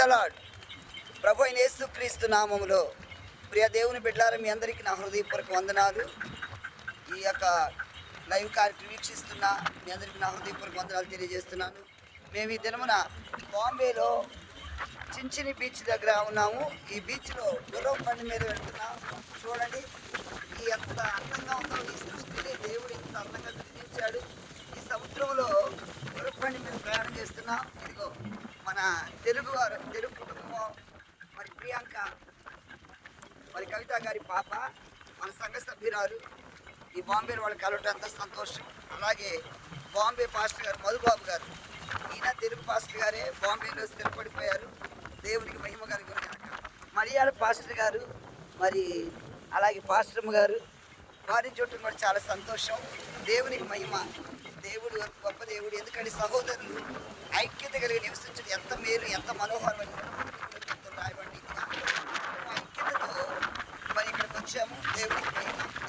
The lord ప్రభు అయిన యేసుక్రీస్తు నామములో ప్రియ దేవుని బిడ్డారు మీ అందరికీ నా హృదయపూర్వక వందనాలు. ఈ యొక్క లైవ్ కార్యక్రమం వీక్షిస్తున్న మీ అందరికీ నా హృదయపూర్వక వందనాలు తెలియజేస్తున్నాను. మేము ఈ దినమున బాంబేలో చించిని బీచ్ దగ్గర ఉన్నాము. ఈ బీచ్లో గుర్రం బండి మీద వెళ్తున్నాం. చూడండి ఈ ఎంత అందంగా ఉందో ఈ సృష్టిని దేవుడు ఇంత అందంగా తిరిగించాడు ఈ సముద్రంలో గుర్రం బండి మీద ప్రయాణం చేస్తున్నాం. ఇదిగో మన తెలుగు వారు తెలుగు కుటుంబం మరి ప్రియాంక మరి కవిత గారి పాప మన సంఘ సభ్యురాలు ఈ బాంబే వాళ్ళు కలవటం అంత సంతోషం. అలాగే బాంబే పాస్టర్ గారు మధుబాబు గారు. ఈయన తెలుగు పాస్టర్ గారే బాంబేలో స్థిరపడిపోయారు. దేవునికి మహిమ కలుగును గురించి మలయాళ పాస్టర్ గారు మరి అలాగే పాస్టర్మ గారు వారిని చూడటం కూడా చాలా సంతోషం. దేవునికి మహిమ. దేవుడు గొప్ప దేవుడు. ఎందుకంటే సహోదరులు ఐక్యత కలిగి నివసించడం ఎంత మరి ఇక్కడికి